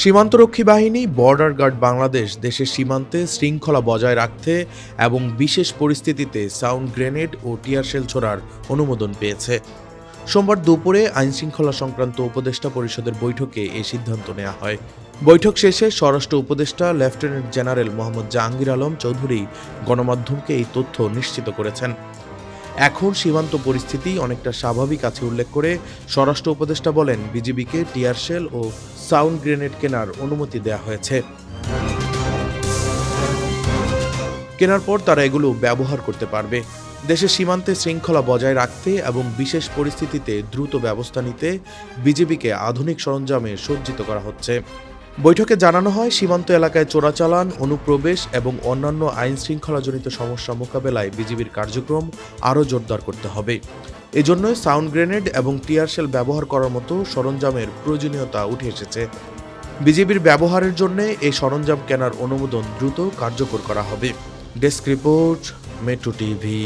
সীমান্তরক্ষী বাহিনী, border guard Bangladesh দেশের সীমান্তে শৃঙ্খলা বজায় রাখতে এবং বিশেষ পরিস্থিতিতে সাউন্ড গ্রেনেড ও টিয়ারশেল ছোড়ার অনুমোদন পেয়েছে। সোমবার দুপুরে আইনশৃঙ্খলা সংক্রান্ত উপদেষ্টা পরিষদের বৈঠকে এই সিদ্ধান্ত নেওয়া হয়। বৈঠক শেষে স্বরাষ্ট্র উপদেষ্টা লেফটেন্যান্ট জেনারেল মোহাম্মদ জাহাঙ্গীর আলম চৌধুরী গণমাধ্যমকে এই তথ্য নিশ্চিত করেছেন। এখন সীমান্ত পরিস্থিতি অনেকটা স্বাভাবিক আছে উল্লেখ করে স্বরাষ্ট্র উপদেষ্টা বলেন, বিজিবিকে টিয়ারশেল ও সাউন্ড গ্রেনেড কেনার অনুমতি দেওয়া হয়েছে। কেনার পর তারা এগুলো ব্যবহার করতে পারবে। দেশের সীমান্তে শৃঙ্খলা বজায় রাখতে এবং বিশেষ পরিস্থিতিতে দ্রুত ব্যবস্থা নিতে বিজেপিকে আধুনিক সরঞ্জামে সজ্জিত করা হচ্ছে। বৈঠকে জানানো হয়, সীমান্ত এলাকায় চোরাচালান, অনুপ্রবেশ এবং অন্যান্য আইন শৃঙ্খলাজনিত সমস্যা মোকাবেলায় বিজিবির কার্যক্রম আরও জোরদার করতে হবে। এজন্যই সাউন্ড গ্রেনেড এবং টিয়ারশেল ব্যবহার করার মতো সরঞ্জামের প্রয়োজনীয়তা উঠে এসেছে। বিজেপির ব্যবহারের জন্য এই সরঞ্জাম কেনার অনুমোদন দ্রুত কার্যকর করা হবে। Desk report, metro TV.